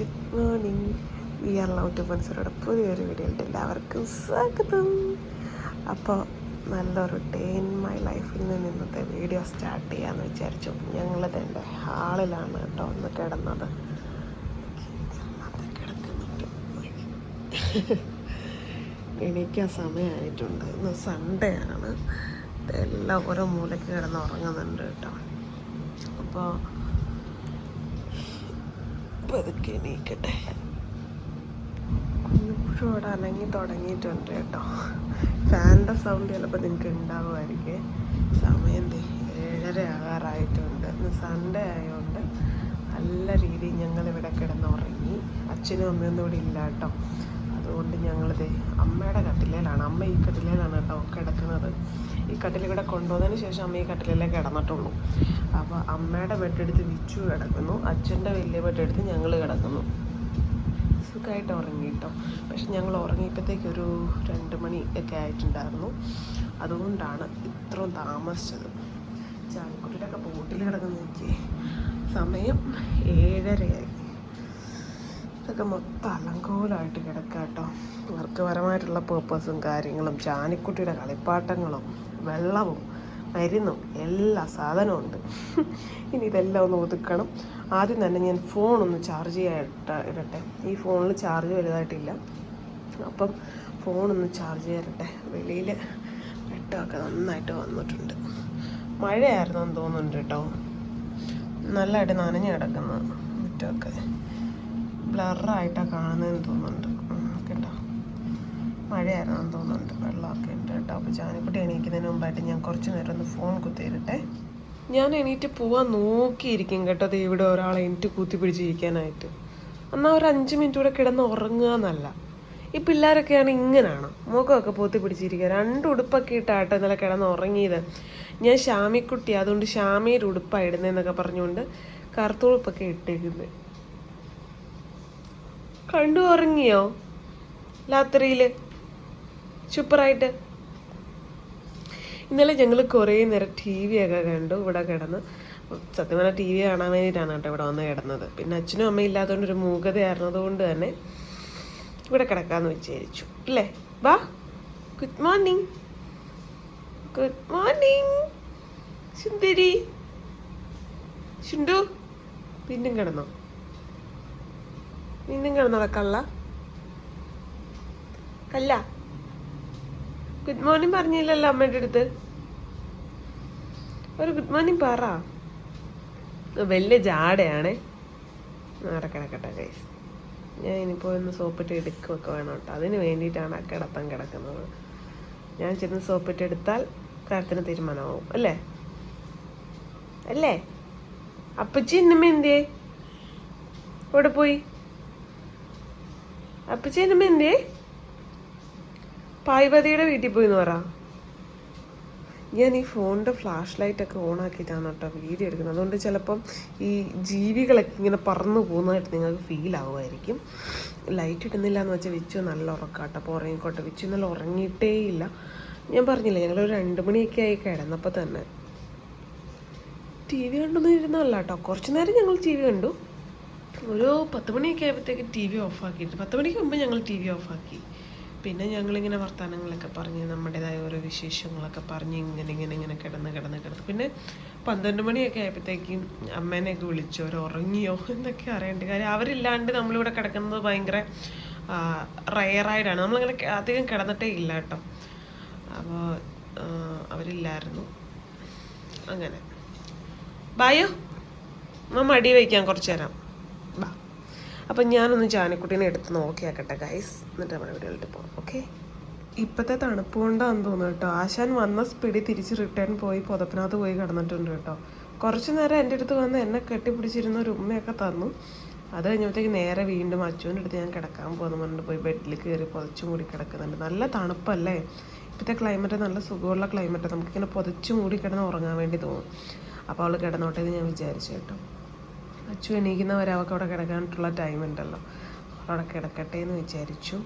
Good morning we are love to പൻസറുടെ പുതിയൊരു വീഡിയോയിലുണ്ട് എല്ലാവർക്കും സ്വാഗതം. അപ്പോൾ നല്ലൊരു ഡേ ഇൻ മൈ ലൈഫിൽ നിന്ന് ഇന്നത്തെ വീഡിയോ സ്റ്റാർട്ട് ചെയ്യാമെന്ന് വിചാരിച്ചു. ഞങ്ങളിത് എന്റെ ഹാളിലാണ് കേട്ടോ ഒന്ന് കിടന്നത്. എനിക്ക് എണീക്കാൻ സമയമായിട്ടുണ്ട് ഇന്ന് സൺഡേ ആണ്. എല്ലാം ഓരോ മൂലയ്ക്ക് കിടന്ന് ഉറങ്ങുന്നുണ്ട് കേട്ടോ. അപ്പോൾ പതുക്കെ കുഞ്ഞിപ്പുഴും ഇവിടെ അനങ്ങി തുടങ്ങിയിട്ടുണ്ട് കേട്ടോ. ഫാനിന്റെ സൗണ്ട് ചിലപ്പോൾ നിങ്ങൾക്ക് ഉണ്ടാവുമായിരിക്കും സമയം ഏഴര ആകാറായിട്ടുണ്ട്. ഇന്ന് സൺഡേ ആയതുകൊണ്ട് നല്ല രീതിയിൽ ഞങ്ങൾ ഇവിടെ കിടന്ന് ഉറങ്ങി അച്ഛനും അമ്മയൊന്നും ഇവിടെ ഇല്ല കേട്ടോ. അതുകൊണ്ട് ഞങ്ങളിത് അമ്മയുടെ കട്ടിലേലാണ്. അമ്മ ഈ കട്ടിലേലാണ് കേട്ടോ കിടക്കുന്നത്. ഈ കട്ടിൽ ഇവിടെ കൊണ്ടുവന്നതിന് ശേഷം അമ്മ ഈ കട്ടിലേ കിടന്നിട്ടുള്ളൂ. അപ്പോൾ അമ്മയുടെ ബെഡെടുത്ത് വിച്ചു കിടക്കുന്നു. അച്ഛന്റെ വലിയ ബെഡെടുത്ത് ഞങ്ങൾ കിടക്കുന്നു. സുഖമായിട്ട് ഉറങ്ങി കേട്ടോ പക്ഷെ ഞങ്ങൾ ഉറങ്ങിയപ്പോഴത്തേക്ക് ഒരു രണ്ട് മണി ഒക്കെ ആയിട്ടുണ്ടായിരുന്നു. അതുകൊണ്ടാണ് ഇത്രയും താമസിച്ചത്. ചായക്കുട്ടിയുടെ ഒക്കെ ബോട്ടിൽ കിടക്കുന്ന നോക്കി സമയം ഏഴരയായി. ഇതൊക്കെ മൊത്തം അലങ്കോലമായിട്ട് കിടക്കുക കേട്ടോ വർക്കപരമായിട്ടുള്ള പേർപ്പസും കാര്യങ്ങളും ചാനിക്കുട്ടിയുടെ കളിപ്പാട്ടങ്ങളും വെള്ളവും മരുന്നും എല്ലാ സാധനവും ഉണ്ട്. ഇനി ഇതെല്ലാം ഒന്ന് ഒതുക്കണം. ആദ്യം തന്നെ ഞാൻ ഫോൺ ഒന്ന് ചാർജ് ചെയ്യാൻ ഇടട്ടെ. ഈ ഫോണിൽ ചാർജ് വലുതായിട്ടില്ല. അപ്പം ഫോണൊന്ന് ചാർജ് ചെയ്യട്ടെ. വെളിയിൽ വെട്ടമൊക്കെ നന്നായിട്ട് വന്നിട്ടുണ്ട്. മഴയായിരുന്നു എന്ന് തോന്നുന്നുണ്ട് കേട്ടോ നല്ലതായിട്ട് നനഞ്ഞു കിടക്കുന്നു മുറ്റമൊക്കെ. ബ്ലറായിട്ടാണ് കാണുന്നതെന്ന് തോന്നുന്നുണ്ട്. കേട്ടോ. മഴയായിരുന്നു തോന്നുന്നുണ്ട്. വെള്ളമൊക്കെ ഉണ്ട് കേട്ടോ. അപ്പോൾ ജാനിക്കുട്ടി എണീക്കുന്നതിന് മുമ്പായിട്ട് ഞാൻ കുറച്ച് നേരം ഒന്ന് ഫോൺ കുത്തിയിരട്ടെ. ഞാൻ എണീറ്റ് പോവാൻ നോക്കിയിരിക്കും കേട്ടോ. അത് ഇവിടെ ഒരാളെ എണീറ്റ് കൂത്തി പിടിച്ചിരിക്കാനായിട്ട് എന്നാൽ ഒരു അഞ്ച് മിനിറ്റ് കൂടെ കിടന്ന് ഉറങ്ങുക എന്നല്ല. ഈ പിള്ളേരൊക്കെയാണ് ഇങ്ങനെയാണ് മുഖമൊക്കെ പൂത്തി പിടിച്ചിരിക്കുക രണ്ട് ഉടുപ്പൊക്കെ ഇട്ടാട്ടോ ഇന്നലെ കിടന്ന് ഉറങ്ങിയത്. ഞാൻ ഷാമിക്കുട്ടി അതുകൊണ്ട് ഷാമിയുടെ ഉടുപ്പാണ് ഇടുന്നതെന്നൊക്കെ പറഞ്ഞുകൊണ്ട് കറുത്തുടുപ്പൊക്കെ ഇട്ടേക്കുന്നത് കണ്ടു ഉറങ്ങിയോ? രാത്രിയിൽ സൂപ്പറായിട്ട്. ഇന്നലെ ഞങ്ങൾ കുറേ നേരം ടി വി ഒക്കെ കണ്ടു ഇവിടെ കിടന്ന്. സത്യം പറഞ്ഞാൽ ടി വി കാണാൻ വേണ്ടിയിട്ടാണ് കേട്ടോ ഇവിടെ വന്ന് കിടന്നത്. പിന്നെ അച്ഛനും അമ്മയും ഇല്ലാത്തതുകൊണ്ട് ഒരു മൂകതയായിരുന്നതുകൊണ്ട് തന്നെ ഇവിടെ കിടക്കാമെന്ന് വിചാരിച്ചു. അല്ലേ? വാ. ഗുഡ് മോർണിംഗ് ഗുഡ് മോർണിംഗ് സുന്ദരി. ചുണ്ടു പിന്നും കിടന്നോ? പിന്നും കിടന്നോടാ നടക്കള്ള കല്ല? ഗുഡ് മോർണിംഗ് പറഞ്ഞില്ലല്ലോ അമ്മയുടെ അടുത്ത്. ഒരു ഗുഡ് മോർണിംഗ് പറ. വലിയ ജാടയാണേ. നടക്കണക്കട്ടെ കൈസ് ഞാൻ ഇനിയിപ്പോൾ ഒന്ന് സോപ്പിട്ട് എടുക്കുകയൊക്കെ വേണം കേട്ടോ. അതിന് വേണ്ടിയിട്ടാണ് ആ കിടത്തം കിടക്കുന്നത്. ഞാൻ ചെന്ന് സോപ്പിട്ട് എടുത്താൽ കാര്യത്തിന് തീരുമാനമാവും. അല്ലേ? അല്ലേ? അപ്പച്ചി ഇന്നുമ്മ എന്തേ എവിടെ പോയി? അപ്പച്ചി ഇന്നമ്മ എന്തേ പായ്പതിയുടെ വീട്ടിൽ പോയി എന്ന് പറ. ഞാൻ ഈ ഫോണിന്റെ ഫ്ലാഷ് ലൈറ്റ് ഒക്കെ ഓൺ ആക്കിയിട്ടാണ് കേട്ടോ വീഡിയോ എടുക്കുന്നത്. അതുകൊണ്ട് ചിലപ്പം ഈ ജീവികളൊക്കെ ഇങ്ങനെ പറന്നു പോകുന്നതായിട്ട് നിങ്ങൾക്ക് ഫീൽ ആവുമായിരിക്കും. ലൈറ്റ് ഇടുന്നില്ല എന്ന് വെച്ചാൽ വിച്ചു നല്ല ഉറക്കാട്ടോ അപ്പോൾ ഉറങ്ങിക്കോട്ടെ വിച്ചു നല്ല ഉറങ്ങിയിട്ടേ ഇല്ല. ഞാൻ പറഞ്ഞില്ല ഞങ്ങളൊരു രണ്ട് മണിയൊക്കെ ആയി കിടന്നപ്പോൾ തന്നെ. ടി വി കണ്ടൊന്നും ഇരുന്നല്ല കേട്ടോ. കുറച്ച് നേരം ഞങ്ങൾ ടി വി കണ്ടു. ഒരു പത്ത് മണിയൊക്കെ ആയപ്പോഴത്തേക്ക് ടി വി ഓഫാക്കിയിട്ട് പത്ത് മണിക്ക് മുമ്പ് ഞങ്ങൾ ടി വി ഓഫാക്കി പിന്നെ ഞങ്ങളിങ്ങനെ വർത്തമാനങ്ങളൊക്കെ പറഞ്ഞ് നമ്മുടേതായ ഓരോ വിശേഷങ്ങളൊക്കെ പറഞ്ഞ് ഇങ്ങനെ ഇങ്ങനെ ഇങ്ങനെ കിടന്ന് കിടന്ന് കിടന്ന്. പിന്നെ പന്ത്രണ്ട് മണിയൊക്കെ ആയപ്പോഴത്തേക്കും അമ്മേനെയൊക്കെ വിളിച്ചു അവർ ഉറങ്ങിയോ എന്നൊക്കെ അറിയണ്ട കാര്യം. അവരില്ലാണ്ട് നമ്മളിവിടെ കിടക്കുന്നത് ഭയങ്കര റയറായിട്ടാണ് നമ്മളിങ്ങനെ അധികം കിടന്നിട്ടേ ഇല്ല കേട്ടോ. അപ്പോൾ അവരില്ലായിരുന്നു. അങ്ങനെ. ബായോ മടി വയ്ക്കാം കുറച്ച് നേരം. അപ്പം ഞാനൊന്ന് ജാനക്കുട്ടീനെ എടുത്ത് നോക്കിയാക്കട്ടെ ഗൈസ് എന്നിട്ട് നമ്മുടെ വീടുകളിട്ട് പോകാം ഓക്കെ ഇപ്പോഴത്തെ തണുപ്പ് കൊണ്ടാന്ന് തോന്നുന്നു കേട്ടോ. ആശാൻ വന്ന സ്പീഡിൽ തിരിച്ച് റിട്ടേൺ പോയി പുതപ്പിനകത്ത് പോയി കിടന്നിട്ടുണ്ട് കേട്ടോ. കുറച്ച് നേരം എന്റെ അടുത്ത് വന്ന് എന്നെ കെട്ടിപ്പിടിച്ചിരുന്ന ഒരു ഉമ്മയൊക്കെ തന്നു. അത് കഴിഞ്ഞപ്പോഴത്തേക്ക് നേരെ വീണ്ടും അച്ചുവിന്റെ അടുത്ത് ഞാൻ കിടക്കാൻ പോകുന്നു പറഞ്ഞിട്ട് പോയി ബെഡിൽ കയറി പുതച്ചു മൂടി കിടക്കുന്നുണ്ട്. നല്ല തണുപ്പല്ലേ? ഇപ്പോഴത്തെ ക്ലൈമറ്റ് നല്ല സുഖമുള്ള ക്ലൈമറ്റ് നമുക്കിങ്ങനെ പുതച്ചു മൂടി കിടന്ന് ഉറങ്ങാൻ വേണ്ടി തോന്നും. അപ്പോൾ അവൾ കിടന്നോട്ടെ എന്ന് ഞാൻ വിചാരിച്ചു കേട്ടോ. അച്ചു എണീക്കുന്നവരെ അവൾക്ക് അവിടെ കിടക്കാനായിട്ടുള്ള ടൈം ഉണ്ടല്ലോ. അവിടെ കിടക്കട്ടെ എന്ന് വിചാരിച്ചു.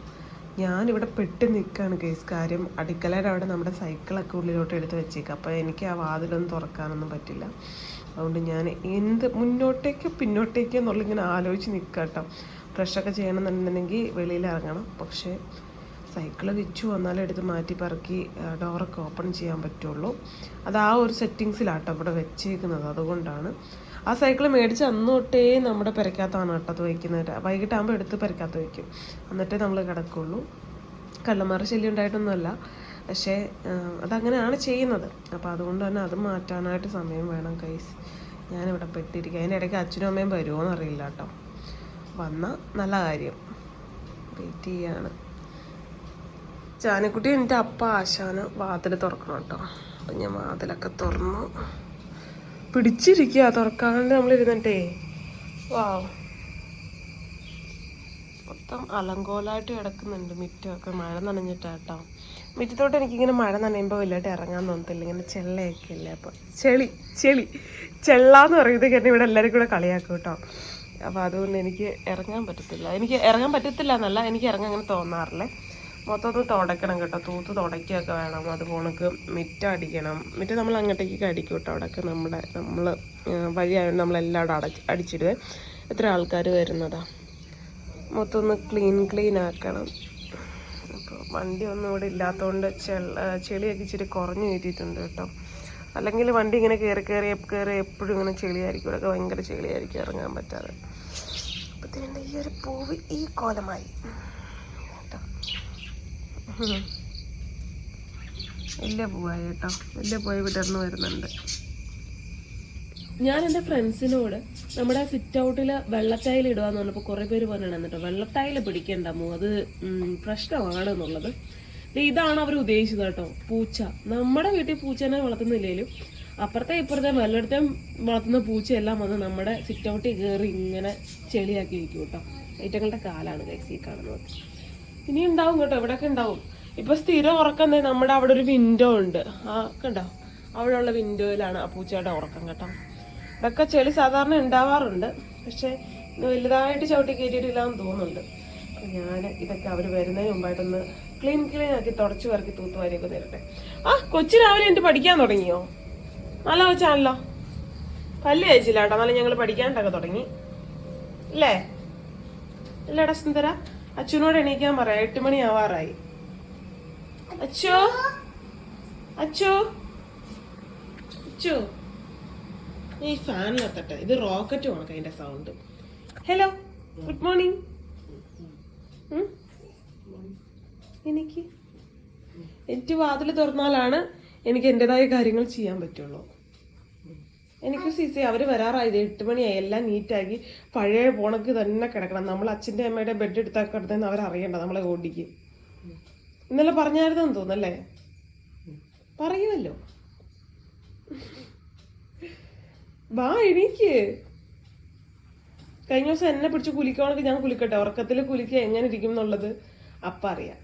ഞാനിവിടെ പെട്ട് നിൽക്കുകയാണ് കേസ് കാര്യം അടുക്കളയുടെ അവിടെ നമ്മുടെ സൈക്കിളൊക്കെ ഉള്ളിലോട്ട് എടുത്ത് വെച്ചേക്കാം. അപ്പോൾ എനിക്ക് ആ വാതിലൊന്നും തുറക്കാനൊന്നും പറ്റില്ല. അതുകൊണ്ട് ഞാൻ എന്ത് മുന്നോട്ടേക്ക് പിന്നോട്ടേക്ക് എന്നുള്ള ഇങ്ങനെ ആലോചിച്ച് നിൽക്കുക കേട്ടോ ഫ്രഷൊക്കെ ചെയ്യണമെന്നുണ്ടെങ്കിൽ വെളിയിൽ ഇറങ്ങണം. പക്ഷേ സൈക്കിൾ വിച്ചു വന്നാലും എടുത്ത് മാറ്റി പറക്കി ഡോറൊക്കെ ഓപ്പൺ ചെയ്യാൻ പറ്റുള്ളൂ. അത് ആ ഒരു സെറ്റിങ്സിലാട്ടോ ഇവിടെ വെച്ചേക്കുന്നത്. അതുകൊണ്ടാണ് ആ സൈക്കിൾ മേടിച്ച് അന്ന് തൊട്ടേ നമ്മുടെ പെരക്കകത്താണ് കേട്ടോ അത് വയ്ക്കുന്നത്. വൈകിട്ടാകുമ്പോൾ എടുത്ത് പെരക്കകത്ത് വയ്ക്കും. എന്നിട്ടേ നമ്മൾ കിടക്കുള്ളൂ. കള്ളന്മാർ ശല്യം ഉണ്ടായിട്ടൊന്നുമല്ല. പക്ഷേ അതങ്ങനെയാണ് ചെയ്യുന്നത്. അപ്പോൾ അതുകൊണ്ട് തന്നെ അത് മാറ്റാനായിട്ട് സമയം വേണം കൈസ് ഞാനിവിടെ പെട്ടിരിക്കുക അതിന്റെ ഇടയ്ക്ക് അച്ഛനും അമ്മയും വരുമോ എന്നറിയില്ല കേട്ടോ. വന്നാൽ നല്ല കാര്യം. വെയിറ്റ് ചെയ്യാണ്. ചാനക്കുട്ടി എന്റെ അപ്പ ആശാന് വാതിൽ തുറക്കണം കേട്ടോ. അപ്പം ഞാൻ വാതിലൊക്കെ തുറന്നു. പിടിച്ചിരിക്കുക തുറക്കാണ്ട് നമ്മൾ ഇരുന്നിട്ടേ വാവ്. മൊത്തം അലങ്കോലായിട്ട് കിടക്കുന്നുണ്ട് മിറ്റമൊക്കെ. മഴ നനഞ്ഞിട്ടാട്ടോ. മിറ്റത്തോട്ട് എനിക്കിങ്ങനെ മഴ നനയുമ്പോൾ വലുതായിട്ട് ഇറങ്ങാൻ തോന്നത്തില്ല. ഇങ്ങനെ ചെള്ളയൊക്കെ ഇല്ലേ അപ്പോൾ ചെളി ചെളി. ചെള്ളാന്ന് പറയുന്നത് കാരണം ഇവിടെ എല്ലാവരും കൂടെ കളിയാക്കും കേട്ടോ. അപ്പോൾ അതുകൊണ്ട് എനിക്ക് ഇറങ്ങാൻ പറ്റത്തില്ല. എനിക്ക് ഇറങ്ങാൻ പറ്റത്തില്ല എന്നല്ല എനിക്ക് ഇറങ്ങാൻ അങ്ങനെ തോന്നാറില്ലേ. മൊത്തം ഒന്ന് തുടയ്ക്കണം കേട്ടോ. തൂത്ത് തുടയ്ക്കുകയൊക്കെ വേണം. അത് പോണക്ക് മിറ്റം നമ്മൾ അങ്ങോട്ടേക്ക് അടിക്കും കേട്ടോ. അവിടെയൊക്കെ നമ്മുടെ നമ്മൾ വഴിയായതുകൊണ്ട് നമ്മളെല്ലാവരും അടച്ച് അടിച്ചിടുവേ. എത്ര ആൾക്കാർ വരുന്നതാ? മൊത്തം ഒന്ന് ക്ലീൻ ക്ലീൻ ആക്കണം. അപ്പോൾ വണ്ടി ഒന്നും ഇവിടെ ഇല്ലാത്തതുകൊണ്ട് ചെളിയൊക്കെ ഇച്ചിരി കുറഞ്ഞു കയറ്റിയിട്ടുണ്ട് കേട്ടോ. അല്ലെങ്കിൽ വണ്ടി ഇങ്ങനെ കയറി കയറി കയറി എപ്പോഴും ഇങ്ങനെ ചെളിയായിരിക്കും. ഇവിടെയൊക്കെ ഭയങ്കര ചെളിയായിരിക്കും ഇറങ്ങാൻ പറ്റാതെ. അപ്പോഴത്തേക്കും ഈ ഒരു പൂവ് ഈ കോലമായി. വലിയ പൂവായി കേട്ടോ. വലിയ പൂവായി വിടർന്ന് വരുന്നുണ്ട്. ഞാൻ എന്റെ ഫ്രണ്ട്സിനോട് നമ്മുടെ സിറ്റ് ഔട്ടിൽ വെള്ളത്തായിൽ ഇടുകയെന്ന് പറഞ്ഞപ്പോൾ കുറേ പേര് പറഞ്ഞാണ് എന്നിട്ടോ പിടിക്കേണ്ട മോ അത് പ്രശ്നമാണ് എന്നുള്ളത് ഇതാണ് അവർ ഉദ്ദേശിച്ചത് കേട്ടോ പൂച്ച. നമ്മുടെ വീട്ടിൽ പൂച്ചനെ വളർത്തുന്നില്ലേലും അപ്പുറത്തെ ഇപ്പുറത്തെ വല്ലയിടത്തും വളർത്തുന്ന പൂച്ചയെല്ലാം വന്ന് നമ്മുടെ സിറ്റ് ഔട്ടിൽ കയറി ഇങ്ങനെ ചെളിയാക്കി ഇരിക്കും കേട്ടോ ഐറ്റങ്ങളുടെ കാലാണ് ഗൈസ് ഈ കാണുന്നത്. ഇനി ഉണ്ടാവും കേട്ടോ ഇവിടെയൊക്കെ ഉണ്ടാവും. ഇപ്പൊ സ്ഥിരം ഉറക്കം നമ്മുടെ അവിടെ ഒരു വിൻഡോ ഉണ്ട്. ആ കണ്ടോ? അവിടെ ഉള്ള വിൻഡോയിലാണ് ആ പൂച്ചയുടെ ഉറക്കം കേട്ടോ. ഇതൊക്കെ ചെളി സാധാരണ ഉണ്ടാവാറുണ്ട്. പക്ഷെ വലുതായിട്ട് ചവിട്ടി കയറ്റിയിട്ടില്ല എന്ന് തോന്നുന്നുണ്ട്. അപ്പൊ ഞാൻ ഇതൊക്കെ അവർ വരുന്നതിന് മുമ്പായിട്ടൊന്ന് ക്ലീൻ ക്ലീൻ ആക്കി തുടച്ചു വരക്കി തൂത്തുവാരിയൊക്കെ തരട്ടെ. ആ കൊച്ചു രാവിലെ എനിക്ക് പഠിക്കാൻ തുടങ്ങിയോ? നല്ല കൊച്ചാണല്ലോ. പല്ല് കഴിച്ചില്ല കേട്ടോ. എന്നാലും ഞങ്ങൾ പഠിക്കാണ്ടൊക്കെ തുടങ്ങി. അല്ലേ ഇല്ലടാ സുന്ദര. അച്ഛനോട് എണീക്കാൻ പറയാം എട്ട് മണി ആവാറായി. അച്ചോ അച്ചോ അച്ചോ ഈ ഫാനിലെത്തട്ടെ ഇത് റോക്കറ്റ് കണക്ക് അതിന്റെ സൗണ്ട് ഹലോ ഗുഡ് മോർണിംഗ് എനിക്ക്? എനിക്ക് വാതിൽ തുറന്നാലാണ് എനിക്ക് എന്റെതായ കാര്യങ്ങൾ ചെയ്യാൻ പറ്റുള്ളൂ. എനിക്ക് സിസി അവർ വരാറായി. ഇത് എട്ട് മണിയായി. എല്ലാം നീറ്റാക്കി. പഴയ പോണക്ക് തന്നെ കിടക്കണം. നമ്മൾ അച്ഛന്റെ അമ്മയുടെ ബെഡ് എടുത്താൽ കിടന്നെന്ന് അവരറിയണ്ട. നമ്മളെ ഓടിക്ക്. ഇന്നലെ പറഞ്ഞായിരുന്നെന്ന് തോന്നല്ലേ പറയുമല്ലോ. വാ എനിക്ക് കഴിഞ്ഞ ദിവസം എന്നെ പിടിച്ച് കുലിക്കണമെങ്കിൽ ഞാൻ കുലിക്കട്ടെ. ഉറക്കത്തിൽ കുലിക്കുക എങ്ങനെ ഇരിക്കും എന്നുള്ളത് അപ്പം അറിയാം.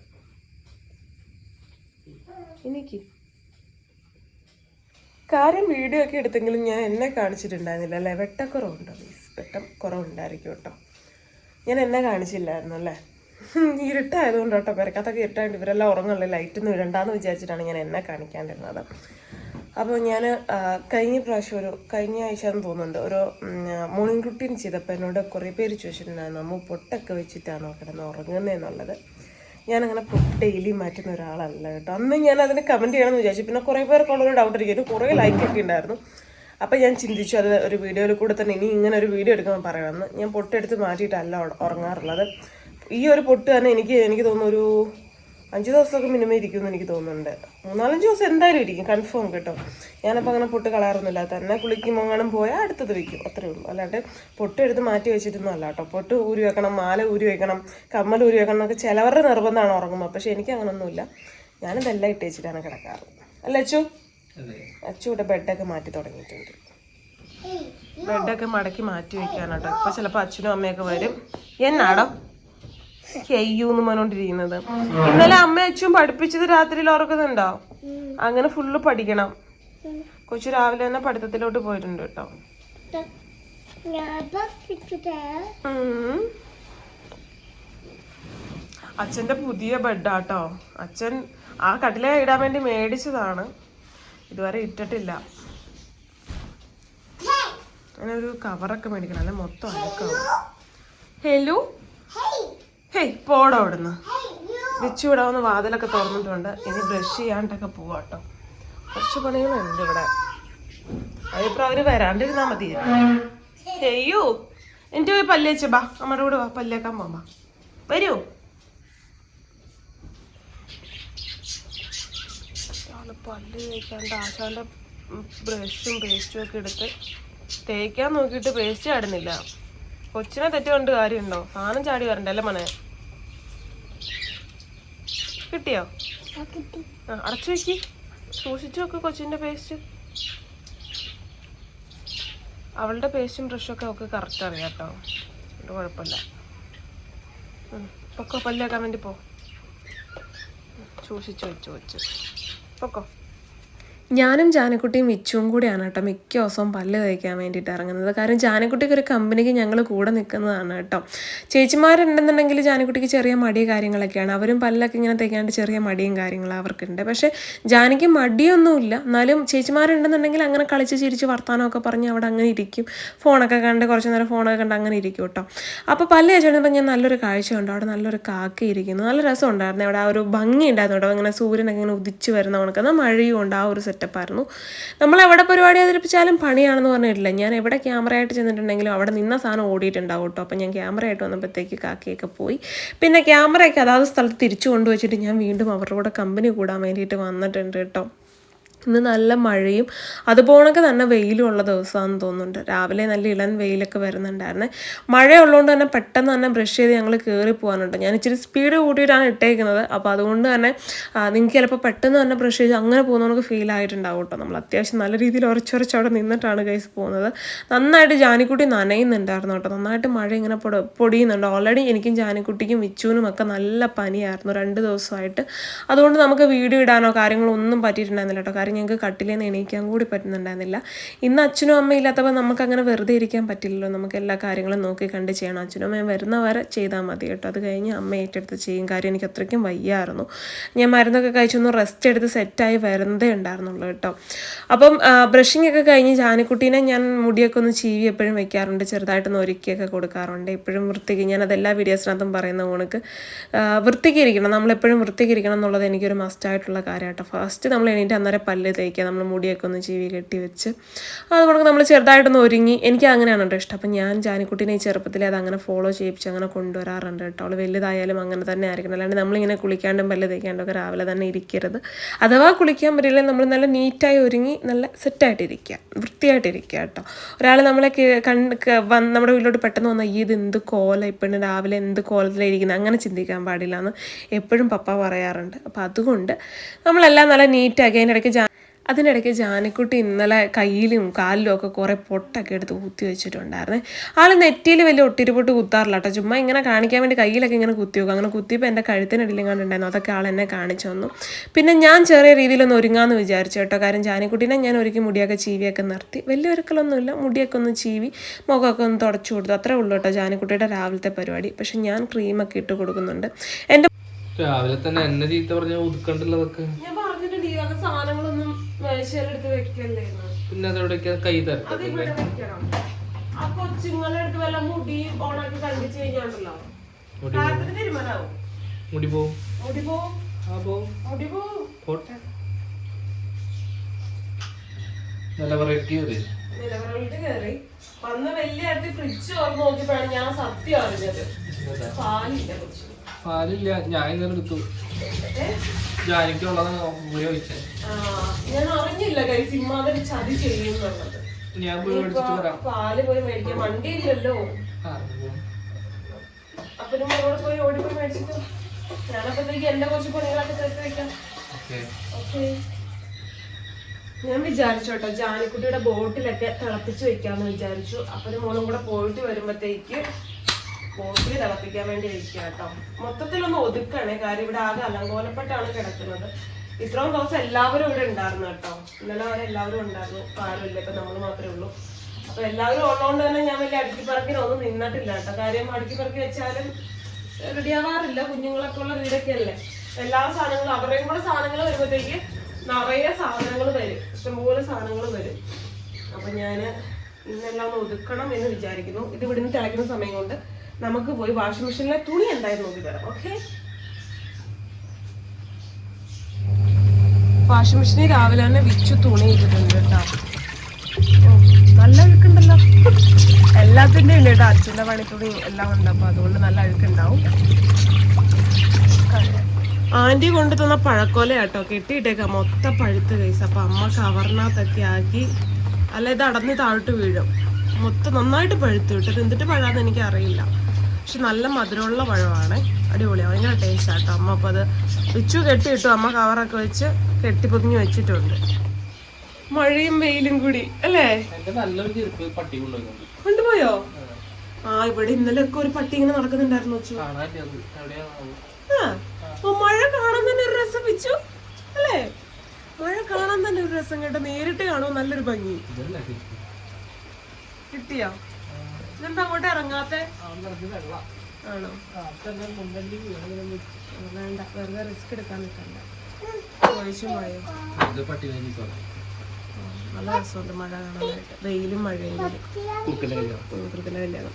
എനിക്ക് കാര്യം വീഡിയോ ഒക്കെ എടുത്തെങ്കിലും ഞാൻ എന്നെ കാണിച്ചിട്ടുണ്ടായിരുന്നില്ല അല്ലേ? വെട്ടക്കുറവുണ്ടോ മീൻസ് വെട്ടം കുറവുണ്ടായിരിക്കും കേട്ടോ. ഞാൻ എന്നെ കാണിച്ചില്ലായിരുന്നു അല്ലേ? ഇരുട്ടായതുകൊണ്ട് കേട്ടോ പെരക്കത്തൊക്കെ ഇരുട്ടായിട്ട് ഇവരെല്ലാം ഉറങ്ങുള്ളൂ ലൈറ്റ് ഒന്നും ഇടണ്ടാന്ന് വിചാരിച്ചിട്ടാണ് ഞാൻ എന്നെ കാണിക്കാണ്ടിരുന്നത്. അപ്പോൾ ഞാൻ കഴിഞ്ഞ പ്രാവശ്യം ഒരു കഴിഞ്ഞ ആഴ്ച എന്ന് തോന്നുന്നുണ്ട് ഒരു മോർണിംഗ് റുട്ടീൻ ചെയ്തപ്പോൾ എന്നോട് കുറേ പേര് ചോദിച്ചിട്ടുണ്ടായിരുന്നു അമ്മ പൊട്ടൊക്കെ വെച്ചിട്ടാണോ കിടന്ന് ഉറങ്ങുന്നതെന്നുള്ളത് ഞാനങ്ങനെ ഡെയിലി മാറ്റുന്ന ഒരാളല്ല കേട്ടോ. അന്ന് ഞാൻ അതിന് കമന്റ് ചെയ്യണമെന്ന് വിചാരിച്ചു. പിന്നെ കുറേ പേർക്കുള്ളൊരു ഡൗട്ട് ഇരിക്കും. കുറേ ലൈക്ക് ഒക്കെ ഉണ്ടായിരുന്നു. അപ്പം ഞാൻ ചിന്തിച്ചു അത് ഒരു വീഡിയോയിൽ കൂടെ തന്നെ ഇനി ഇങ്ങനെ ഒരു വീഡിയോ എടുക്കാൻ പറയണമെന്ന് ഞാൻ പൊട്ടെടുത്ത് മാറ്റിയിട്ടല്ല ഉറ- ഉറങ്ങാറുള്ളത്. ഈ ഒരു പൊട്ട് തന്നെ എനിക്ക് എനിക്ക് തോന്നുന്നു ഒരു അഞ്ച് ദിവസമൊക്കെ മിനിമം ഇരിക്കുമെന്ന് എനിക്ക് തോന്നുന്നുണ്ട്. മൂന്നാലഞ്ച് ദിവസം എന്തായാലും ഇരിക്കും. കൺഫേം കേട്ടോ. ഞാനപ്പോൾ അങ്ങനെ പൊട്ട് കളയാറൊന്നുമില്ല. തന്നെ കുളിക്കും മങ്ങാനും പോയാൽ അടുത്തത് വയ്ക്കും അത്രേ ഉള്ളൂ. അല്ലാണ്ട് പൊട്ട് എടുത്ത് മാറ്റി വെച്ചിട്ടൊന്നും അല്ല കേട്ടോ. പൊട്ട് ഊരി വെക്കണം മാല ഊരി വെക്കണം കമ്മൽ ഊരി വെക്കണം എന്നൊക്കെ ചിലവരുടെ നിർബന്ധമാണ് ഉറങ്ങുമ്പോൾ പക്ഷേ എനിക്ക് അങ്ങനൊന്നുമില്ല. ഞാനിതെല്ലാം ഇട്ട് വെച്ചിട്ടാണ് കിടക്കാറ്. അല്ല അച്ചു? അച്ചു ഇവിടെ ബെഡൊക്കെ മാറ്റി തുടങ്ങിയിട്ടുണ്ട്. ബെഡൊക്കെ മടക്കി മാറ്റി വെക്കാനാട്ടോ. അപ്പോൾ ചിലപ്പോൾ അച്ഛനും അമ്മയൊക്കെ വരും. എന്നാടോ? ഹെയ്യൂന്ന് പറഞ്ഞോണ്ടിരിക്കുന്നത്. ഇന്നലെ അമ്മ അച്ഛനും പഠിപ്പിച്ചത് രാത്രിയിൽ ഓർക്കുന്നുണ്ടോ? അങ്ങനെ ഫുള്ള് പഠിക്കണം. കൊച്ചു രാവിലെ തന്നെ പഠിത്തത്തിലോട്ട് പോയിട്ടുണ്ട് കേട്ടോ. അച്ഛന്റെ പുതിയ ബെഡാട്ടോ അച്ഛൻ ആ കട്ടില ഇടാൻ വേണ്ടി മേടിച്ചതാണ്. ഇതുവരെ ഇട്ടിട്ടില്ല. അങ്ങനെ ഒരു കവറൊക്കെ മേടിക്കണം. അല്ലെ? മൊത്തം അലക്കാവും? ഹലോ ഹേയ് പോടോ അവിടുന്ന്. വെച്ചു വിടാവുന്ന വാതിലൊക്കെ തുറന്നിട്ടുണ്ട്. ഇനി ബ്രഷ് ചെയ്യാണ്ടൊക്കെ പോവാട്ടോ. കുറച്ച് പണികളുണ്ട് ഇവിടെ. അതിപ്പോ അവർ വരാണ്ടിരുന്നാ മതി. ചെയ്യൂ എന്റെ പോയി പല്ലേച്ച ബാ. നമ്മുടെ കൂടെ വാ പല്ലേക്കാൻ പോവാ വരൂ. പല്ല് തേക്കാണ്ട് ആശാന്റെ ബ്രഷും പേസ്റ്റും ഒക്കെ എടുത്ത് തേക്കാൻ നോക്കിയിട്ട് പേസ്റ്റ് ചാടുന്നില്ല കൊച്ചിനെ തെറ്റ് കൊണ്ട് കാര്യമുണ്ടോ? സാധനം ചാടി വരണ്ട അല്ലെ മനെ? കിട്ടിയോ? ആ അടച്ചു വെക്കി. സൂക്ഷിച്ചു വെക്ക് കൊച്ചിന്റെ പേസ്റ്റ്. അവളുടെ പേസ്റ്റും ബ്രഷും ഒക്കെ അവൾക്ക് കറക്റ്റ് അറിയാം കേട്ടോ. അതുകൊണ്ട് കുഴപ്പമില്ല. പൊക്കോ പല്ലേക്കാൻ വേണ്ടി പോ. സൂക്ഷിച്ചു വെച്ചു വെച്ചു. പൊക്കോ. ഞാനും ജാനക്കുട്ടിയും മിച്ചും കൂടിയാണ് കേട്ടോ. മിക്ക ദിവസവും പല്ല് തേക്കാൻ വേണ്ടിയിട്ട് ഇറങ്ങുന്നത്. കാരണം ജാനക്കുട്ടിക്ക് ഒരു കമ്പനിക്ക് ഞങ്ങൾ കൂടെ നിൽക്കുന്നതാണ് കേട്ടോ. ചേച്ചിമാരുണ്ടെന്നുണ്ടെങ്കിൽ ജാനക്കുട്ടിക്ക് ചെറിയ മടി കാര്യങ്ങളൊക്കെയാണ്. അവരും പല്ലൊക്കെ ഇങ്ങനെ തേക്കാണ്ട് ചെറിയ മടിയും കാര്യങ്ങളും അവർക്കുണ്ട്. പക്ഷേ ജാനയ്ക്ക് മടിയൊന്നുമില്ല. എന്നാലും ചേച്ചിമാരുണ്ടെന്നുണ്ടെങ്കിൽ അങ്ങനെ കളിച്ച് ചിരിച്ച് വർത്താനമൊക്കെ പറഞ്ഞ് അവിടെ അങ്ങനെ ഇരിക്കും. ഫോണൊക്കെ കണ്ട് കുറച്ച് നേരം ഫോണൊക്കെ കണ്ട് അങ്ങനെ ഇരിക്കും കേട്ടോ. അപ്പോൾ പല്ല് തേച്ചുകൊണ്ടപ്പോൾ ഞാൻ നല്ലൊരു കാഴ്ച ഉണ്ട് അവിടെ നല്ലൊരു കാക്ക ഇരിക്കുന്നു. നല്ല രസം ഉണ്ടായിരുന്നു അവിടെ ആ ഒരു ഭംഗി ഉണ്ടായിരുന്നു കേട്ടോ. ഇങ്ങനെ സൂര്യനൊക്കെ ഇങ്ങനെ ഉദിച്ച് വരുന്ന കണക്കുന്ന മഴയും ഉണ്ട്. ആ ഒരു സെറ്റപ്പായിരുന്നു നമ്മൾ എവിടെ പരിപാടി അവതരിപ്പിച്ചാലും പണിയാണെന്ന് പറഞ്ഞിട്ടില്ല. ഞാൻ എവിടെ ക്യാമറ ആയിട്ട് ചെന്നിട്ടുണ്ടെങ്കിലും അവിടെ നിന്ന സാധനം ഓടിയിട്ടുണ്ടാവും കേട്ടോ. അപ്പം ഞാൻ ക്യാമറ ആയിട്ട് വന്നപ്പോഴത്തേക്ക് കാക്കയൊക്കെ പോയി. പിന്നെ ക്യാമറയൊക്കെ അതാത് സ്ഥലത്ത് തിരിച്ചു കൊണ്ടുവച്ചിട്ട് ഞാൻ വീണ്ടും അവരുടെ കൂടെ കമ്പനി കൂടാൻ വേണ്ടിയിട്ട് വന്നിട്ടുണ്ട് കേട്ടോ. ഇന്ന് നല്ല മഴയും. അതുപോണൊക്കെ തന്നെ വെയിലും ഉള്ള ദിവസമാണെന്ന് തോന്നുന്നുണ്ട്. രാവിലെ നല്ല ഇളൻ വെയിലൊക്കെ വരുന്നുണ്ടായിരുന്നു. മഴയുള്ളതുകൊണ്ട് തന്നെ പെട്ടെന്ന് തന്നെ ബ്രഷ് ചെയ്ത് ഞങ്ങൾ കയറി പോകാനുണ്ട് ഞാൻ ഇച്ചിരി സ്പീഡ് കൂട്ടിയിട്ടാണ് ഇട്ടേക്കുന്നത്. അപ്പോൾ അതുകൊണ്ട് തന്നെ നിങ്ങൾക്ക് ചിലപ്പോൾ പെട്ടെന്ന് തന്നെ ബ്രഷ് ചെയ്ത് അങ്ങനെ പോകുന്നവർക്ക് ഫീൽ ആയിട്ടുണ്ടാവും കേട്ടോ നമ്മൾ അത്യാവശ്യം നല്ല രീതിയിൽ ഉറച്ചുറച്ച് അവിടെ നിന്നിട്ടാണ് കൈസ് പോകുന്നത്. നന്നായിട്ട് ജാനിക്കുട്ടി നനയുന്നുണ്ടായിരുന്നു കേട്ടോ നന്നായിട്ട് മഴ ഇങ്ങനെ പൊട പൊടിയുന്നുണ്ട്. ഓൾറെഡി എനിക്കും ജാനിക്കുട്ടിക്കും വിച്ചുവിനും ഒക്കെ നല്ല പനിയായിരുന്നു രണ്ട് ദിവസമായിട്ട്. അതുകൊണ്ട് നമുക്ക് വീഡിയോ ഇടാനോ കാര്യങ്ങളോ ഒന്നും പറ്റിയിട്ടുണ്ടായിരുന്നില്ല കേട്ടോ കാര്യം ഞങ്ങൾക്ക് കട്ടിലേന്ന് എണീക്കാൻ കൂടി പറ്റുന്നുണ്ടായിരുന്നില്ല. ഇന്ന് അച്ഛനും അമ്മ ഇല്ലാത്തപ്പോൾ നമുക്ക് അങ്ങനെ വെറുതെ ഇരിക്കാൻ പറ്റില്ലല്ലോ. നമുക്ക് എല്ലാ കാര്യങ്ങളും നോക്കി കണ്ട് ചെയ്യണം. അച്ഛനും അമ്മയും വരുന്ന വരെ ചെയ്താൽ മതി കേട്ടോ. അത് കഴിഞ്ഞ് അമ്മ ഏറ്റെടുത്ത് ചെയ്യും. കാര്യം എനിക്ക് അത്രയ്ക്കും വയ്യായിരുന്നു. ഞാൻ മരുന്നൊക്കെ കഴിച്ചൊന്ന് റെസ്റ്റ് എടുത്ത് സെറ്റായി വരുന്നതേ ഉണ്ടായിരുന്നുള്ളൂ കേട്ടോ. അപ്പം ബ്രഷിംഗ് ഒക്കെ കഴിഞ്ഞ് ജാനിക്കുട്ടീനെ ഞാൻ മുടിയൊക്കെ ഒന്ന് ചീവി എപ്പോഴും വെക്കാറുണ്ട്. ചെറുതായിട്ട് ഒന്ന് ഒരുക്കിയൊക്കെ കൊടുക്കാറുണ്ട്. എപ്പോഴും വൃത്തിക്ക് ഞാൻ അതെല്ലാ വീഡിയോസിനകത്തും പറയുന്ന കണക്ക് വൃത്തിക്ക് ഇരിക്കണം. നമ്മളെപ്പോഴും വൃത്തിക്ക് ഇരിക്കണം എന്നുള്ളത് എനിക്കൊരു മസ്റ്റായിട്ടുള്ള കാര്യമാട്ടോ ഫസ്റ്റ് നമ്മൾ എണീറ്റ് അന്നേരം പല്ല് തേക്കുക നമ്മൾ മുടിയൊക്കെ ഒന്ന് ചീവി കെട്ടി വെച്ച്. അതുകൊണ്ട് നമ്മൾ ചെറുതായിട്ടൊന്ന് ഒരുങ്ങി. എനിക്ക് അങ്ങനെയാണ് കേട്ടോ ഇഷ്ടം. അപ്പം ഞാൻ ജാനിക്കുട്ടീനെ ചെറുപ്പത്തിൽ അത് അങ്ങനെ ഫോളോ ചെയ്യിപ്പിച്ച് അങ്ങനെ കൊണ്ടുവരാറുണ്ട് കേട്ടോ. അവൾ വലുതായാലും അങ്ങനെ തന്നെ ആയിരിക്കണം. അല്ലാണ്ട് നമ്മളിങ്ങനെ കുളിക്കാണ്ടും പല്ല് തേക്കാണ്ടും ഒക്കെ രാവിലെ തന്നെ ഇരിക്കരുത്. അഥവാ കുളിക്കാൻ പറ്റില്ല നമ്മൾ നല്ല നീറ്റായി ഒരുങ്ങി നല്ല സെറ്റായിട്ടിരിക്കുക വൃത്തിയായിട്ടിരിക്കുക കേട്ടോ. ഒരാൾ നമ്മളെ കണ്ട് നമ്മുടെ വീട്ടിലോട്ട് പെട്ടെന്ന് വന്നാൽ ഇത് എന്ത് കോലം? ഇപ്പം രാവിലെ എന്ത് കോലത്തിലിരിക്കുന്നത് അങ്ങനെ ചിന്തിക്കാൻ പാടില്ല എന്ന് എപ്പോഴും പപ്പ പറയാറുണ്ട്. അപ്പോൾ അതുകൊണ്ട് നമ്മളെല്ലാം നല്ല നീറ്റാക്കി അതിന്റെ ഇടയ്ക്ക് അതിനിടയ്ക്ക് ജാനക്കുട്ടി ഇന്നലെ കയ്യിലും കാലിലും ഒക്കെ കുറേ പൊട്ടൊക്കെ എടുത്ത് കുത്തി വെച്ചിട്ടുണ്ടായിരുന്നു. ആൾ നെറ്റിയിൽ വലിയ ഒട്ടിരിപ്പൊട്ട് കുത്താറില്ല കേട്ടോ. ചുമ്മാ ഇങ്ങനെ കാണിക്കാൻ വേണ്ടി കയ്യിലൊക്കെ ഇങ്ങനെ കുത്തി വെക്കും. അങ്ങനെ കുത്തിയപ്പോൾ എന്റെ കഴുത്തിനടിയിലും കണ്ടുണ്ടായിരുന്നു അതൊക്കെ ആൾ എന്നെ കാണിച്ചു തന്നു. പിന്നെ ഞാൻ ചെറിയ രീതിയിലൊന്ന് ഒരുങ്ങാമെന്ന് വിചാരിച്ചു കേട്ടോ. കാരണം ജാനിക്കുട്ടീനെ ഞാൻ ഒരുക്കി മുടിയൊക്കെ ചീവിയൊക്കെ നിർത്തി. വലിയ ഒരുക്കലൊന്നുമില്ല. മുടിയൊക്കെ ഒന്ന് ചീവി മുഖമൊക്കെ ഒന്ന് തുടച്ചു കൊടുത്തു. അത്രേ ഉള്ളൂ കേട്ടോ ജാനിക്കുട്ടിയുടെ രാവിലത്തെ പരിപാടി. പക്ഷെ ഞാൻ ക്രീമൊക്കെ ഇട്ട് കൊടുക്കുന്നുണ്ട്. എന്റെ രാവിലെ തന്നെ എന്നെ ചീത്ത പറഞ്ഞ അതൊക്കെ. ഞാൻ പറഞ്ഞിട്ടുണ്ട് ഈ വക സാധനങ്ങളൊന്നും മേശയിലെടുത്ത് വെക്കല്ലേ പിന്നെ അതെവിടേക്കാ കൈ അത് ഇവിടെ വെക്കണം. ആ കൊച്ചുങ്ങളെ അടുത്ത് വല്ല മുടി ഓണാക്കി കണ്ടിച്ച് കഴിഞ്ഞാണ്ടല്ലോ മുടി രാത്രി തീരുമാനാവും മുടി പോവും. മുടി പോവും. മുടി പോവും. പോട്ടെ നല്ല വെറൈറ്റി അത് കയറി വന്ന് വലിയ അടുത്ത് ഫ്രിഡ്ജ് ഓർമ്മ നോക്കിയപ്പോഴാണ് ഞാൻ സത്യം അറിഞ്ഞത്. പാലില്ല കൊച്ചു. പാലില്ല. ഞാൻ ഇന്നലെ എടുത്തു? ജാനിക്കുള്ളതാണ് ഉപയോഗിച്ചത് ഞാൻ അറിഞ്ഞില്ല കൈ സിമ്മാതിരി ചതി ചെയ്യുന്നുള്ളത് ഞാൻ പോയി മേടിച്ചിട്ട് വരാം. പാൽ പോയി മേടിക്കാൻ വണ്ടിയില്ലല്ലോ. അപ്പനും മോളോട് പോയി ഓടിപ്പോയി മേടിച്ചിട്ട് ഞാനപ്പോഴത്തേക്ക് എന്റെ കുറച്ച് പണികളൊക്കെ തീർത്ത് വെക്കാം. ഓക്കേ. ഓക്കെ. ഞാൻ വിചാരിച്ചു കേട്ടോ ജാനിക്കുട്ടിയുടെ ബോട്ടിലൊക്കെ തിളപ്പിച്ച് വെക്കാന്ന് വിചാരിച്ചു. അപ്പനും മോളും കൂടെ പോയിട്ട് വരുമ്പത്തേക്ക് ബോട്ടിൽ തിളപ്പിക്കാൻ വേണ്ടി വെക്കുക കേട്ടോ. മൊത്തത്തിലൊന്ന് ഒതുക്കണേ കാര്യം ഇവിടെ ആകെ അലങ്കോലപ്പെട്ടാണ് കിടക്കുന്നത്. ഇത്രയും ദിവസം എല്ലാവരും ഇവിടെ ഉണ്ടായിരുന്നു കേട്ടോ. ഇന്നലെ വരെ എല്ലാവരും ഉണ്ടായിരുന്നു. ആരുമില്ല ഇപ്പൊ നമ്മൾ മാത്രമേ ഉള്ളൂ. അപ്പൊ എല്ലാവരും ഉള്ളതുകൊണ്ട് തന്നെ ഞാൻ വലിയ അടുക്കിപ്പറക്കിനൊന്നും നിന്നിട്ടില്ല കേട്ടോ. കാര്യം അടുക്കിപ്പറക്കി വെച്ചാലും റെഡിയാവാറില്ല കുഞ്ഞുങ്ങളൊക്കെ ഉള്ള വീടൊക്കെ അല്ലേ. എല്ലാ സാധനങ്ങളും അവരുടെയും കൂടെ സാധനങ്ങൾ വരുമ്പോഴത്തേക്ക് നിറയെ സാധനങ്ങൾ വരും. ഇഷ്ടംപോലെ സാധനങ്ങൾ വരും. അപ്പൊ ഞാൻ ഇന്നെല്ലാം ഒന്ന് ഒതുക്കണം എന്ന് വിചാരിക്കുന്നു. ഇത് ഇവിടുന്ന് തിളയ്ക്കുന്ന സമയം കൊണ്ട്. നമുക്ക് പോയി വാഷിംഗ് മെഷീനിലെ തുണി എന്തായാലും നോക്കി തരാം ഓക്കെ വാഷിംഗ് മെഷീനിൽ രാവിലെ തന്നെ വിച്ചു തുണി ഇട്ടിട്ടുണ്ട് കേട്ടോ. നല്ല അഴുക്കുണ്ടല്ലോ. എല്ലാത്തിന്റെ ഉണ്ട് കേട്ടോ അച്ഛന്റെ പണിത്തുണി എല്ലാം ഉണ്ട്. അപ്പൊ അതുകൊണ്ട് നല്ല അഴുക്കുണ്ടാവും. ആന്റി കൊണ്ടു തന്ന പഴക്കോല കേട്ടോ കെട്ടിയിട്ടേക്കാം. മൊത്തം പഴുത്ത് കൈസ് അപ്പൊ അമ്മ കവറിനകത്തൊക്കെ ആക്കി അല്ല ഇത് അടന്ന് താഴോട്ട് വീഴും. മൊത്തം നന്നായിട്ട് പഴുത്തു വിട്ടത് എന്നിട്ട് പഴാന്ന് എനിക്ക് അറിയില്ല പക്ഷെ നല്ല മധുരമുള്ള പഴമാണ്. അടിപൊളി ഭയങ്കര ടേസ്റ്റ് ആട്ടോ അമ്മ അപ്പോൾ അത് വെച്ചു കെട്ടിയിട്ടു. അമ്മ കവറൊക്കെ വെച്ച് കെട്ടി കെട്ടിപ്പൊതിഞ്ഞ് വെച്ചിട്ടുണ്ട്. മഴയും വെയിലും കൂടി. അല്ലേ? കൊണ്ടുപോയി? ആ. ഇവിടെ ഇന്നലെ ഒക്കെ ഒരു പട്ടി ഇങ്ങനെ നടക്കുന്നുണ്ടായിരുന്നു വെച്ചു മഴ കാണാൻ തന്നെ ഒരു രസം വെച്ചു. അല്ലേ? മഴ കാണാൻ തന്നെ ഒരു രസം കേട്ടോ. നേരിട്ട് കാണുമോ നല്ലൊരു ഭംഗി. കിട്ടിയോ? ഇതെന്താ അങ്ങോട്ട് ഇറങ്ങാത്ത? അവൻ നിറഞ്ഞ് വെള്ളം ആണോ? വേണ്ട വെറുതെ റിസ്ക് എടുക്കാൻ നിൽക്കണ്ട നല്ല രസമുണ്ട് മഴ കാണാനായിട്ട്. വെയിലും മഴയും കുറുക്കന്റെ കല്യാണം.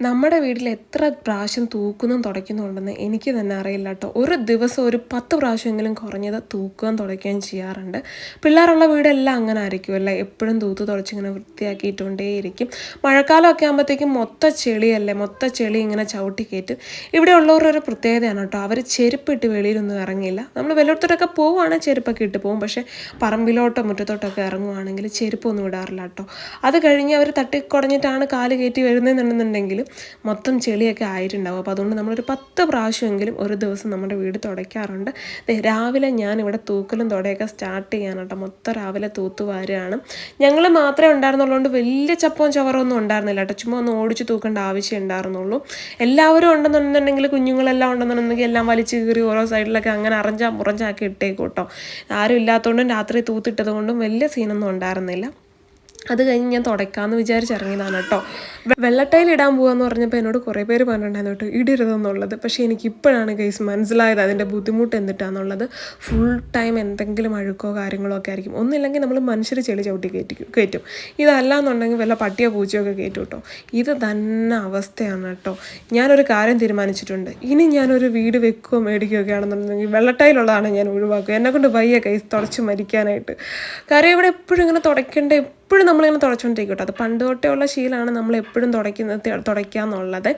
നമ്മുടെ വീട്ടിൽ എത്ര പ്രാവശ്യം തൂക്കുന്നതും തുടയ്ക്കുന്നുണ്ടെന്ന് എനിക്ക് തന്നെ അറിയില്ല കേട്ടോ. ഒരു ദിവസം ഒരു പത്ത് പ്രാവശ്യമെങ്കിലും കുറഞ്ഞത് തൂക്കുകയും തുടയ്ക്കുകയും ചെയ്യാറുണ്ട്. പിള്ളേരുള്ള വീടെല്ലാം അങ്ങനെ ആയിരിക്കുമല്ലേ എപ്പോഴും തൂത്ത് തുടച്ചിങ്ങനെ വൃത്തിയാക്കിയിട്ടുകൊണ്ടേയിരിക്കും. മഴക്കാലമൊക്കെ ആകുമ്പോഴത്തേക്കും മൊത്ത ചെളിയല്ലേ? മൊത്ത ചെളി ഇങ്ങനെ ചവിട്ടി കയറ്റും ഇവിടെ ഉള്ളവരുടെ ഒരു പ്രത്യേകതയാണ് കേട്ടോ. അവർ ചെരുപ്പിട്ട് വെളിയിലൊന്നും ഇറങ്ങില്ല നമ്മൾ വെള്ളത്തോട്ടൊക്കെ പോവുകയാണെങ്കിൽ ചെരുപ്പൊക്കെ ഇട്ട് പോകും. പക്ഷേ പറമ്പിലോട്ടോ മുറ്റത്തോട്ടൊക്കെ ഇറങ്ങുവാണെങ്കിൽ ചെരുപ്പൊന്നും ഇടാറില്ല കേട്ടോ. അത് കഴിഞ്ഞ് അവർ തട്ടിക്കുടഞ്ഞിട്ടാണ് കാൽ കയറ്റി വരുന്നതെന്നുണ്ടെന്നുണ്ടെങ്കിലും മൊത്തം ചെളിയൊക്കെ ആയിട്ടുണ്ടാവും. അപ്പോൾ അതുകൊണ്ട് നമ്മളൊരു പത്ത് പ്രാവശ്യമെങ്കിലും ഒരു ദിവസം നമ്മുടെ വീട് തുടയ്ക്കാറുണ്ട്. രാവിലെ ഞാൻ ഇവിടെ തൂക്കലും തുടയൊക്കെ സ്റ്റാർട്ട് ചെയ്യാനട്ടോ. മൊത്തം രാവിലെ തൂത്തുവാരുകയാണ് ഞങ്ങൾ മാത്രമേ ഉണ്ടായിരുന്നുള്ളതുകൊണ്ട് വലിയ ചപ്പവും ചവറൊന്നും ഉണ്ടായിരുന്നില്ല കേട്ടോ. ചുമ്മാ ഒന്ന് ഓടിച്ച് തൂക്കേണ്ട ആവശ്യം ഉണ്ടായിരുന്നുള്ളൂ. എല്ലാവരും ഉണ്ടെന്നുണ്ടെന്നുണ്ടെങ്കിൽ കുഞ്ഞുങ്ങളെല്ലാം ഉണ്ടെന്നുണ്ടെങ്കിൽ എല്ലാം വലിച്ചു കീറി ഓരോ സൈഡിലൊക്കെ അങ്ങനെ അറഞ്ചാ മുറഞ്ചാക്കി ഇട്ടേക്കൂട്ടോ ആരും ഇല്ലാത്തതുകൊണ്ടും രാത്രി തൂത്തിട്ടതുകൊണ്ടും വലിയ സീനൊന്നും ഉണ്ടായിരുന്നില്ല. അത് കഴിഞ്ഞ് ഞാൻ തുടയ്ക്കാമെന്ന് വിചാരിച്ചിറങ്ങിയതാണ് കേട്ടോ. വെള്ളട്ടയിൽ ഇടാൻ പോകാന്ന് പറഞ്ഞപ്പോൾ എന്നോട് കുറേ പേര് പറഞ്ഞിട്ടുണ്ടായിരുന്നു കേട്ടോ ഇടരുതെന്നുള്ളത്. പക്ഷേ എനിക്ക് ഇപ്പോഴാണ് കേസ് മനസ്സിലായത് അതിന്റെ ബുദ്ധിമുട്ട് എന്തിട്ടാന്നുള്ളത്. ഫുൾ ടൈം എന്തെങ്കിലും അഴുക്കോ കാര്യങ്ങളോ ഒക്കെ ആയിരിക്കും. ഒന്നില്ലെങ്കിൽ നമ്മൾ മനുഷ്യർ ചെളി ചവിട്ടി കയറ്റിക്കും കയറ്റും. ഇതല്ല എന്നുണ്ടെങ്കിൽ വല്ല പട്ടിയോ പൂച്ചയോ ഒക്കെ കയറ്റും കേട്ടോ. ഇത് തന്നെ അവസ്ഥയാണ് കേട്ടോ. ഞാനൊരു കാര്യം തീരുമാനിച്ചിട്ടുണ്ട്. ഇനി ഞാനൊരു വീട് വെക്കുകയോ മേടിക്കുകയോ ഒക്കെ ആണെന്നുണ്ടെങ്കിൽ വെള്ളട്ടയിലുള്ളതാണ് ഞാൻ ഒഴിവാക്കുക. എന്നെക്കൊണ്ട് വയ്യ കേസ് തുടച്ച് മരിക്കാനായിട്ട്. കാര്യം ഇവിടെ എപ്പോഴും ഇങ്ങനെ തുടയ്ക്കേണ്ട എപ്പോഴും നമ്മളിങ്ങനെ തുടച്ചുകൊണ്ടിരിക്കും കേട്ടോ. അത് പണ്ട് തൊട്ടേ ഉള്ള ശീലമാണ് നമ്മൾ എപ്പോഴും തുടയ്ക്കുന്നത് തുടയ്ക്കുക എന്നുള്ളത്.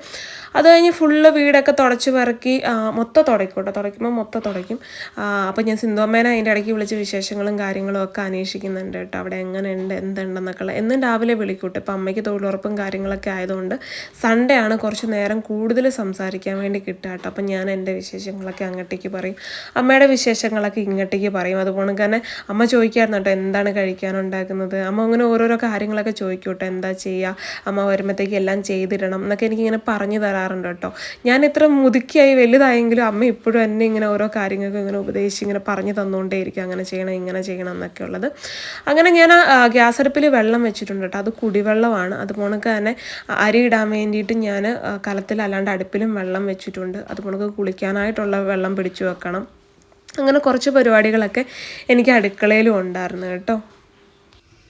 അത് കഴിഞ്ഞ് ഫുള്ള് വീടൊക്കെ തുടച്ച് പെറുക്കി മൊത്തം തുടയ്ക്കും കേട്ടോ. തുടയ്ക്കുമ്പോൾ മൊത്തം തുടയ്ക്കും. അപ്പോൾ ഞാൻ സിന്ധോമേനെ അതിന്റെ ഇടയ്ക്ക് വിളിച്ച് വിശേഷങ്ങളും കാര്യങ്ങളും ഒക്കെ അന്വേഷിക്കുന്നുണ്ട് കേട്ടോ. അവിടെ എങ്ങനെയുണ്ട് എന്തുണ്ടെന്നൊക്കെ ഉള്ളത് എന്നും രാവിലെ വിളിക്കൂട്ടെ. ഇപ്പം അമ്മയ്ക്ക് തൊഴിലുറപ്പും കാര്യങ്ങളൊക്കെ ആയതുകൊണ്ട് സൺഡേ ആണ് കുറച്ച് നേരം കൂടുതൽ സംസാരിക്കാൻ വേണ്ടി കിട്ടുക കേട്ടോ. അപ്പം ഞാൻ എന്റെ വിശേഷങ്ങളൊക്കെ അങ്ങോട്ടേക്ക് പറയും. അമ്മയുടെ വിശേഷങ്ങളൊക്കെ ഇങ്ങോട്ടേക്ക് പറയും. അതുപോലെ തന്നെ അമ്മ ചോദിക്കാറുണ്ട് കേട്ടോ എന്താണ് കഴിക്കാനുണ്ടാക്കുന്നത്? അമ്മ അങ്ങനെ ഓരോരോ കാര്യങ്ങളൊക്കെ ചോദിക്കും കേട്ടോ എന്താ ചെയ്യുക അമ്മ വരുമ്പോഴത്തേക്ക് എല്ലാം ചെയ്തിടണം എന്നൊക്കെ എനിക്കിങ്ങനെ പറഞ്ഞു തരാറുണ്ട് കേട്ടോ. ഞാൻ ഇത്ര മുതുക്കിയായി വലുതായെങ്കിലും അമ്മ ഇപ്പോഴും എന്നെ ഇങ്ങനെ ഓരോ കാര്യങ്ങൾക്ക് ഇങ്ങനെ ഉപദേശിച്ച് ഇങ്ങനെ പറഞ്ഞു തന്നുകൊണ്ടേയിരിക്കും. അങ്ങനെ ചെയ്യണം ഇങ്ങനെ ചെയ്യണം എന്നൊക്കെ ഉള്ളത്. അങ്ങനെ ഞാൻ ഗ്യാസ് അടുപ്പിൽ വെള്ളം വെച്ചിട്ടുണ്ട് കേട്ടോ. അത് കുടിവെള്ളമാണ്. അതുപോലെ തന്നെ അരി ഇടാൻ വേണ്ടിയിട്ട് ഞാൻ കലത്തിൽ അല്ലാണ്ട് അടുപ്പിലും വെള്ളം വെച്ചിട്ടുണ്ട്. അതുപോലെ കുളിക്കാനായിട്ടുള്ള വെള്ളം പിടിച്ചു വെക്കണം. അങ്ങനെ കുറച്ച് പരിപാടികളൊക്കെ എനിക്ക് അടുക്കളയിലും ഉണ്ടായിരുന്നു കേട്ടോ.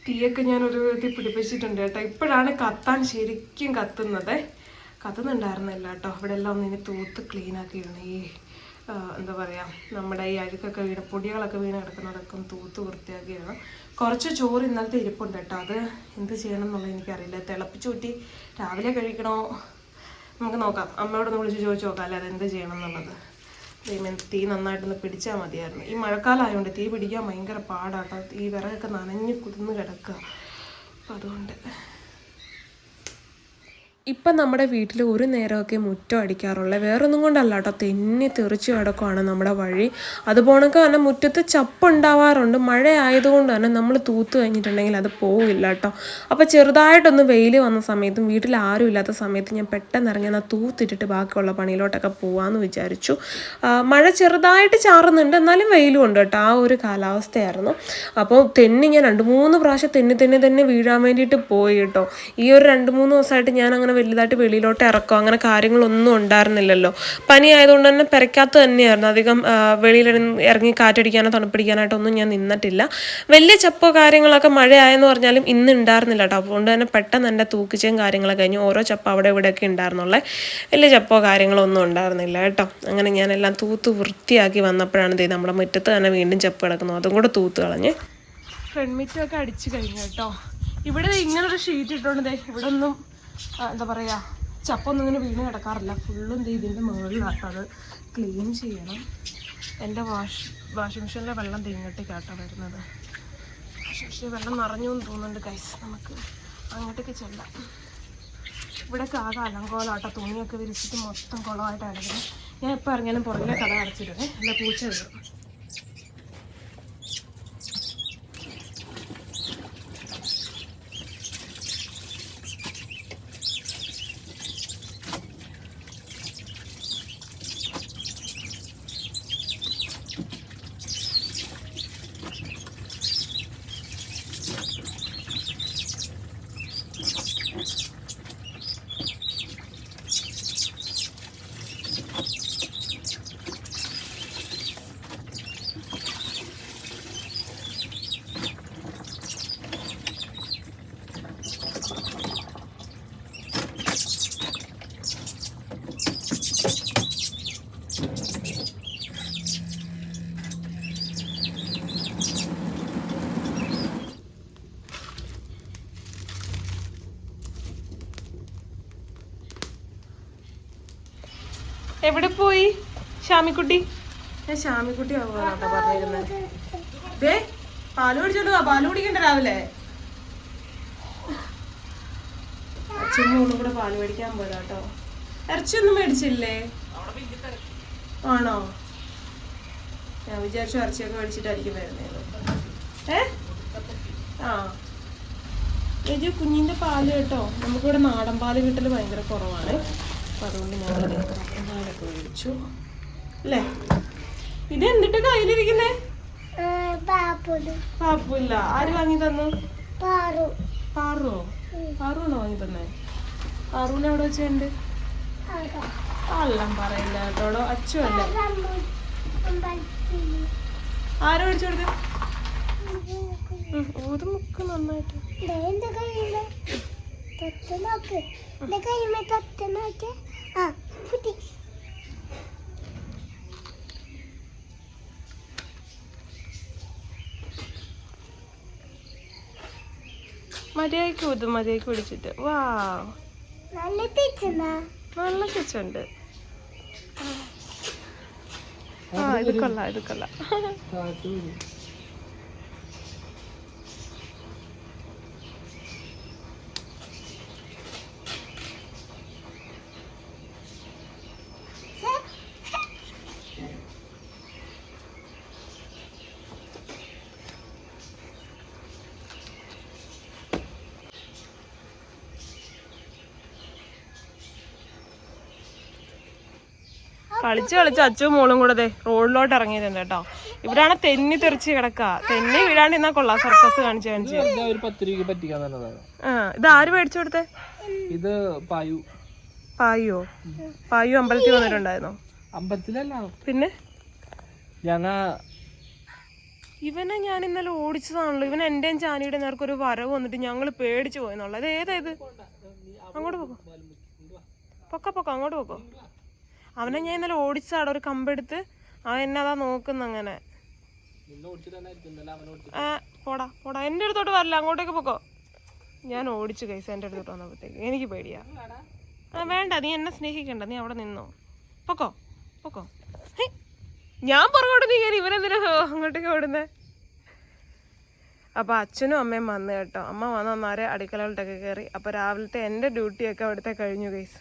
തീയൊക്കെ ഞാൻ ഒരു വിധത്തിൽ പിടിപ്പിച്ചിട്ടുണ്ട് കേട്ടോ. ഇപ്പോഴാണ് കത്താൻ ശരിക്കും കത്തുന്നത്. കത്തുന്നുണ്ടായിരുന്നില്ല കേട്ടോ. ഇവിടെ എല്ലാം ഒന്ന് ഇനി തൂത്ത് ഇടണം ഈ എന്താ പറയുക നമ്മുടെ ഈ അഴുക്കൊക്കെ വീണ് പൊടികളൊക്കെ വീണ് കിടക്കുന്നതൊക്കെ ഒന്ന് തൂത്ത് വൃത്തിയാക്കി ഇടണം കുറച്ച് ചോറ് ഇന്നലത്തെ ഇരിപ്പുണ്ട് കേട്ടോ. അത് എന്ത് ചെയ്യണം എന്നുള്ളത് എനിക്കറിയില്ല തിളപ്പിച്ചൂറ്റി രാവിലെ കഴിക്കണോ? നമുക്ക് നോക്കാം. അമ്മയോടൊന്ന് വിളിച്ച് ചോദിച്ചു നോക്കാം. അല്ലേ എന്ത് ചെയ്യണം എന്നുള്ളത് ദൈവമേ, തീ നന്നായിട്ടൊന്ന് പിടിച്ചാൽ മതിയായിരുന്നു. ഈ മഴക്കാലമായതുകൊണ്ട് തീ പിടിക്കാൻ ഭയങ്കര പാടാട്ടോ ഈ വിറകൊക്കെ നനഞ്ഞ് കുതിർന്ന് കിടക്കുക അപ്പം അതുകൊണ്ട് ഇപ്പം നമ്മുടെ വീട്ടിൽ ഒരു നേരമൊക്കെ മുറ്റം അടിക്കാറുള്ളത് വേറൊന്നും കൊണ്ടല്ല കേട്ടോ. തെന്നി തെറിച്ച് കിടക്കുവാണ് നമ്മുടെ വഴി. അതുപോണക്ക് തന്നെ മുറ്റത്ത് ചപ്പുണ്ടാവാറുണ്ട്. മഴ ആയതുകൊണ്ട് തന്നെ നമ്മൾ തൂത്ത് കഴിഞ്ഞിട്ടുണ്ടെങ്കിൽ അത് പോവില്ല കേട്ടോ. അപ്പോൾ ചെറുതായിട്ടൊന്ന് വെയിൽ വന്ന സമയത്തും വീട്ടിൽ ആരും ഇല്ലാത്ത സമയത്ത് ഞാൻ പെട്ടെന്ന് ഇറങ്ങി എന്നാൽ തൂത്തിട്ടിട്ട് ബാക്കിയുള്ള പണിയിലോട്ടൊക്കെ പോവാമെന്ന് വിചാരിച്ചു. മഴ ചെറുതായിട്ട് ചാറുന്നുണ്ട്. എന്നാലും വെയിലും ഉണ്ട് കേട്ടോ. ആ ഒരു കാലാവസ്ഥയായിരുന്നു. അപ്പോൾ തെന്നി ഞാൻ രണ്ട് മൂന്ന് പ്രാവശ്യം തെന്നി തെന്നി തന്നെ വീഴാൻ വേണ്ടിയിട്ട് പോയി കേട്ടോ. ഈ ഒരു രണ്ട് മൂന്ന് ദിവസമായിട്ട് ഞാൻ അങ്ങനെ വലുതായിട്ട് വെളിയിലോട്ട് ഇറക്കോ അങ്ങനെ കാര്യങ്ങളൊന്നും ഉണ്ടായിരുന്നില്ലല്ലോ. പനി ആയതുകൊണ്ട് തന്നെ പെരക്കാത്ത തന്നെയായിരുന്നു. അധികം വെളിയിൽ ഇറങ്ങി- കാറ്റടിക്കാനോ തണുപ്പിടിക്കാനായിട്ടൊന്നും ഞാൻ നിന്നിട്ടില്ല. വലിയ ചപ്പോ കാര്യങ്ങളൊക്കെ മഴയായെന്ന് പറഞ്ഞാലും ഇന്ന് ഉണ്ടായിരുന്നില്ല കേട്ടോ. അതുകൊണ്ട് തന്നെ പെട്ടെന്ന് എന്റെ തൂക്കിച്ചയും കാര്യങ്ങളൊക്കെ കഴിഞ്ഞു ഓരോ ചപ്പ അവിടെ ഇവിടെയൊക്കെ ഉണ്ടായിരുന്നുള്ളേ. വലിയ ചപ്പോ കാര്യങ്ങളൊന്നും ഉണ്ടായിരുന്നില്ല കേട്ടോ. അങ്ങനെ ഞാനെല്ലാം തൂത്ത് വൃത്തിയാക്കി വന്നപ്പോഴാണ് ഇത് നമ്മുടെ മുറ്റത്ത് തന്നെ വീണ്ടും ചപ്പ് കിടക്കുന്നു. അതും കൂടെ തൂത്ത് കളഞ്ഞ്. ഫ്രണ്ട് മിറ്റൊക്കെ അടിച്ചു കഴിഞ്ഞു കേട്ടോ. ഇവിടെ ഇങ്ങനൊരു ഷീറ്റ് ഇട്ടുകൊണ്ട് ഇവിടെ ഒന്നും എന്താ പറയുക ചപ്പൊന്നും ഇങ്ങനെ വീണ് കിടക്കാറില്ല. ഫുള്ളും ഇതിന്റെ മുകളിലാട്ടോ അത് ക്ലീൻ ചെയ്യണം. എന്റെ വാഷ് വാഷിംഗ് മെഷീനിലെ വെള്ളം തിങ്ങട്ടേക്കാട്ടോ വരുന്നത്. വാഷിംഗ് മെഷീനിൽ വെള്ളം നിറഞ്ഞു എന്ന് തോന്നുന്നുണ്ട് കൈസ് നമുക്ക് അങ്ങോട്ടേക്ക് ചെല്ലാം. ഇവിടെ ആകെ അലങ്കോലാട്ടോ. തുണിയൊക്കെ വിരിച്ചിട്ട് മൊത്തം കുളമായിട്ട് അടക്കണം ഞാൻ എപ്പോൾ ഇറങ്ങിയാലും പുറകിലെ കഥ അടച്ചിടുവേ. എന്റെ പൂച്ച കയറും എവിടെ പോയി? ഷാമിക്കുട്ടി ഞാൻ ഷാമിക്കുട്ടി ആവുകയാണോ ദേ പാൽ കുടിച്ചോണ്ട് വാ പാൽ കുടിക്കണ്ട രാവിലെ. അച്ഛനും കൂടെ പാൽ മേടിക്കാൻ പോയതാ കേട്ടോ ഇറച്ചിയൊന്നും മേടിച്ചില്ലേ? ആണോ? ഞാൻ വിചാരിച്ചു ഇറച്ചിയൊക്കെ മേടിച്ചിട്ടായിരിക്കും വരുന്നത്. ഏ? ആ. ഏജു കുഞ്ഞിന്റെ പാൽ കേട്ടോ. നമുക്കിവിടെ നാടൻ പാൽ കിട്ടൽ ഭയങ്കര കുറവാണ്. അപ്പൊ അതുകൊണ്ട് ഞാൻ പാലൊക്കെ മേടിച്ചു അല്ലേ? ഇത് എന്നിട്ട് കയ്യിലിരിക്കുന്നേ പാപ്പില്ല ആര് വാങ്ങി തന്നു? പാറു. പാറുവാണോ വാങ്ങി തന്നെ? പാറുവിനെ എവിടെ വെച്ചുണ്ട് അല്ലം പറയില്ല കേട്ടോടോ അച്ചു അല്ലേ ആരോ മേടിച്ചു കൊടുത്ത്? ഊത് മുക്ക് നന്നായിട്ട്. മര്യാദയ്ക്ക് ഊത് മര്യാദയ്ക്ക് പിടിച്ചിട്ട് വാ. നല്ല നല്ല കിച്ചുണ്ട് ആ. ഇത് കൊള്ളാം ഇത് കൊള്ളാം. കളിച്ച് കളിച്ച് അച്ഛനും മോളും കൂടെ ദേ റോഡിലോട്ട് ഇറങ്ങിയിരുന്നു കേട്ടോ. ഇവിടാണ് തെന്നി തെറിച്ച് കിടക്ക. തെന്നി വീഴാണ്ട് എന്നാ കൊള്ളാം സർക്കസ് കാണിച്ച് കാണിച്ച്. ആ ഇത് ആര് മേടിച്ചു കൊടുത്തേ? ഇത് പായു. പായോ പായു അമ്പലത്തിൽ വന്നിട്ടുണ്ടായിരുന്നോ? അമ്പലത്തിലല്ല. പിന്നെ? ഞങ്ങ ഇവനെ ഞാൻ ഇന്നലെ ഓടിച്ചതാണല്ലോ. ഇവൻ എന്റെയും ചാനിയുടെ നേർക്ക് ഒരു വരവ് വന്നിട്ട് ഞങ്ങൾ പേടിച്ചു പോയെന്നുള്ളത് ഏതായത് അങ്ങോട്ട് പോക്കോ. പൊക്ക പൊക്കോ അങ്ങോട്ട് പൊക്കോ. അവനെ ഞാൻ ഇന്നലെ ഓടിച്ചാട ഒരു കമ്പെടുത്ത് അവൻ എന്നെ അതാ നോക്കുന്ന അങ്ങനെ. ആ പോടാ പോടാ. എന്റെ അടുത്തോട്ട് വരില്ല അങ്ങോട്ടേക്ക് പൊക്കോ. ഞാൻ ഓടിച്ചു കൈസ എന്റെ അടുത്തോട്ട് വന്നപ്പോഴത്തേക്ക്. എനിക്ക് പേടിയാ. ആ വേണ്ട നീ എന്നെ സ്നേഹിക്കണ്ട നീ അവിടെ നിന്നോ. പൊക്കോ പൊക്കോ. ഞാൻ പുറകോട്ട് നീ കയറി ഇവരെന്തിനാ അങ്ങോട്ടേക്ക് ഓടുന്നേ? അപ്പോൾ അച്ഛനും അമ്മയും വന്നു കേട്ടോ. അമ്മ വന്ന് അന്നേരം അടുക്കളകളിലൊക്കെ കയറി. അപ്പോൾ രാവിലത്തെ എന്റെ ഡ്യൂട്ടിയൊക്കെ അവിടുത്തെ കഴിഞ്ഞു ഗൈസ്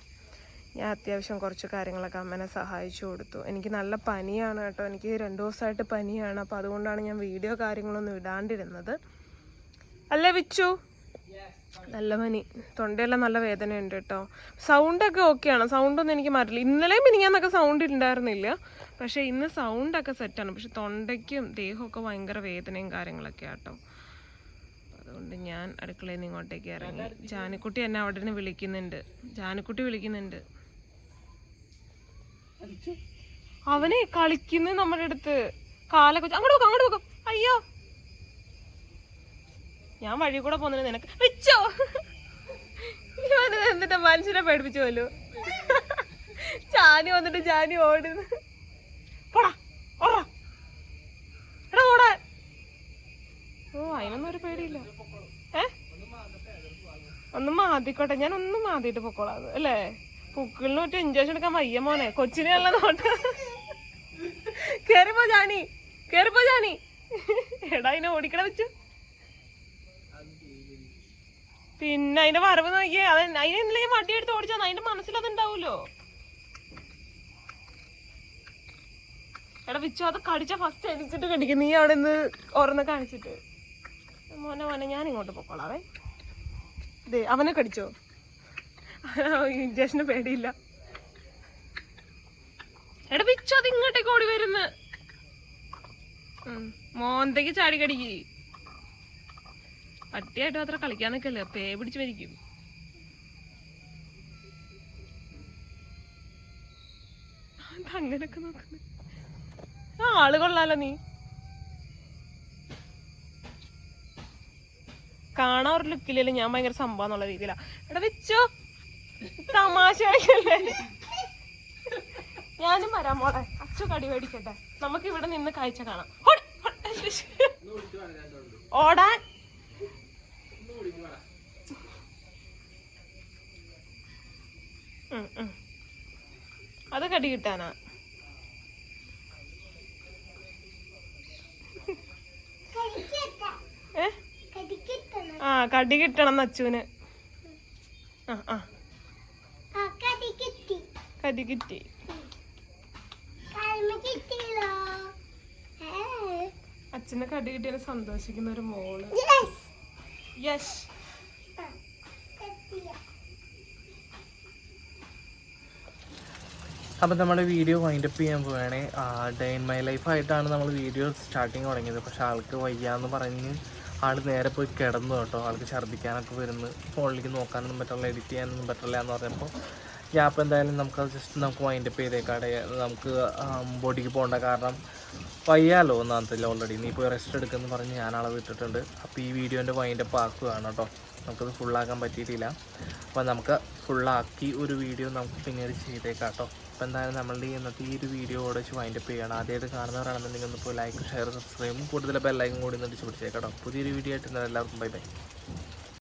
ഞാൻ അത്യാവശ്യം കുറച്ച് കാര്യങ്ങളൊക്കെ അമ്മനെ സഹായിച്ചു കൊടുത്തു. എനിക്ക് നല്ല പനിയാണ് കേട്ടോ. എനിക്ക് രണ്ട് ദിവസമായിട്ട് പനിയാണ്. അപ്പോൾ അതുകൊണ്ടാണ് ഞാൻ വീഡിയോ കാര്യങ്ങളൊന്നും ഇടാണ്ടിരുന്നത്. അല്ലേ വിച്ചു? നല്ല പനി. തൊണ്ടയെല്ലാം നല്ല വേദനയുണ്ട് കേട്ടോ. സൗണ്ടൊക്കെ ഓക്കെയാണ്. സൗണ്ടൊന്നും എനിക്ക് മാറ്റില്ല ഇന്നലെയും മിനിങ്ങാന്നൊക്കെ സൗണ്ട് ഉണ്ടായിരുന്നില്ല പക്ഷേ ഇന്ന് സൗണ്ടൊക്കെ സെറ്റാണ്. പക്ഷെ തൊണ്ടയ്ക്കും ദേഹമൊക്കെ ഭയങ്കര വേദനയും കാര്യങ്ങളൊക്കെ ആട്ടോ അതുകൊണ്ട് ഞാൻ അടുക്കളയിൽ നിന്ന് ഇങ്ങോട്ടേക്ക് ഇറങ്ങി. ജാനിക്കുട്ടി എന്നെ അവിടെ നിന്ന് വിളിക്കുന്നുണ്ട്. ജാനിക്കുട്ടി വിളിക്കുന്നുണ്ട്. അവനെ കളിക്കുന്നു നമ്മുടെ അടുത്ത് കാലൊക്കെ അങ്ങോട്ട് പോക്കാം അങ്ങോട്ട് പോക്കാം. അയ്യോ. ഞാൻ വഴി കൂടെ പോന്നില്ല നിനക്ക് വെച്ചോ. എന്നിട്ട് മനുഷ്യനെ പേടിപ്പിച്ചു പോലോ ജാനി വന്നിട്ട് ചാനി ഓടുന്നു. പോടാ ഓടാ. എടാ ഓടാൻ ഓ അതിനൊന്നും ഒരു പേടിയില്ല. ഏ? ഒന്നും മാതിക്കോട്ടെ ഞാൻ ഒന്നും മാതിയിട്ട് പൊക്കോളാം അല്ലേ? പുക്കിളിന് ഒറ്റ ഇഞ്ചക്ഷൻ എടുക്കാൻ വയ്യ മോനെ. കൊച്ചിനെയുള്ള നോട്ട്. കേറിപ്പോ ജാനി. കേറിപ്പോ ജാനി. എടാ അതിനെ ഓടിക്കട വെച്ചു. പിന്നെ അതിന്റെ വരവ് നോക്കിയേ. അത് അതിനെ വണ്ടി എടുത്ത് ഓടിച്ചാ അതിന്റെ മനസ്സിൽ അതുണ്ടാവൂലോ? എടാ വിച്ചു അത് കടിച്ച ഫസ്റ്റ് എനിച്ചിട്ട് കടിക്കും. നീ അവിടെ നിന്ന് ഓരോന്ന് കാണിച്ചിട്ട്. മോനെ മോനെ ഞാൻ ഇങ്ങോട്ട് പൊക്കോളാവേ. ദേ അവനെ കടിച്ചോ? ഇഞ്ചക്ഷന് പേടിയില്ല. എടാ വിച്ചു അത് ഇങ്ങോട്ടേക്ക് ഓടി വരുന്ന്. മോന്തയ്ക്ക് ചാടി കടിക്ക്. പട്ടിയായിട്ട് മാത്രം കളിക്കാൻ നിൽക്കല്ലേ പേ പിടിച്ച് മരിക്കും. അങ്ങനൊക്കെ നോക്കുന്നു? ആ ആൾ കൊള്ളാലോ നീ. കാണാൻ ഒരു ലുക്കില്ലല്ലോ ഞാൻ ഭയങ്കര സംഭവം എന്നുള്ള രീതിയിലാ. എടാ വെച്ചോ. തമാശ കളിക്കല്ലേ ഞാനും വരാം മോളെ. അച്ചു കടി മേടിക്കട്ടെ. നമുക്ക് ഇവിടെ നിന്ന് കാഴ്ച കാണാം. ഓടാൻ. അത് കടി കിട്ടാനാ. ആ കടി കിട്ടണം അച്ചുവിന് ആ ആ. കടി കിട്ടി. അച്ഛനെ കടി കിട്ടിയാൽ സന്തോഷിക്കുന്ന ഒരു മോൾ. യെസ്. യശ് അപ്പം നമ്മുടെ വീഡിയോ വൈൻഡപ്പ് ചെയ്യാൻ പോവുകയാണ് ഡേ ഇൻ മൈ ലൈഫായിട്ടാണ് നമ്മൾ വീഡിയോ സ്റ്റാർട്ടിങ് തുടങ്ങിയത്. പക്ഷെ ആൾക്ക് വയ്യാന്ന് പറഞ്ഞ് ആൾ നേരെ പോയി കിടന്നു കേട്ടോ. ആൾക്ക് ഛർദ്ദിക്കാനൊക്കെ വരുന്നു. ഫോണിലേക്ക് നോക്കാനൊന്നും പറ്റില്ല എഡിറ്റ് ചെയ്യാനൊന്നും പറ്റില്ല എന്ന് പറഞ്ഞപ്പോൾ അപ്പോൾ എന്തായാലും നമുക്കത് ജസ്റ്റ് നമുക്ക് വൈൻഡപ്പ് ചെയ്തേക്കാടെ. നമുക്ക് ബോഡിക്ക് പോകേണ്ട കാരണം വയ്യാലോ ഒന്നാമത്തില്ല ഓൾറെഡി നീ പോയി റെസ്റ്റ് എടുക്കുമെന്ന് പറഞ്ഞ് ഞാൻ അളവ് വിട്ടിട്ടുണ്ട് അപ്പോൾ ഈ വീഡിയോന്റെ വൈൻഡപ്പ് ആക്കുകയാണ് കേട്ടോ. നമുക്കത് ഫുള്ളാക്കാൻ പറ്റിയിട്ടില്ല. അപ്പോൾ നമുക്ക് ഫുള്ളാക്കി ഒരു വീഡിയോ നമുക്ക് പിന്നീട് ചെയ്തേക്കാം കേട്ടോ. അപ്പോൾ എന്തായാലും നമ്മളുടെ ഇന്നത്തെ ഈ ഒരു വീഡിയോ ഓടെ വെച്ച് വൈൻഡപ്പ് ചെയ്യണം ആദ്യമായിട്ട് കാണുന്നവരാണെന്നുണ്ടെങ്കിൽ പോയി ലൈക്ക് ഷെയർ സബ്സ്ക്രൈബും കൂടുതൽ ബെല്ലൈക്കും കൂടി ഒന്ന് അടിച്ച് പിടിച്ചേക്കാം കേട്ടോ. പുതിയൊരു വീഡിയോ ആയിട്ട് എല്ലാവർക്കും ബൈ ബൈ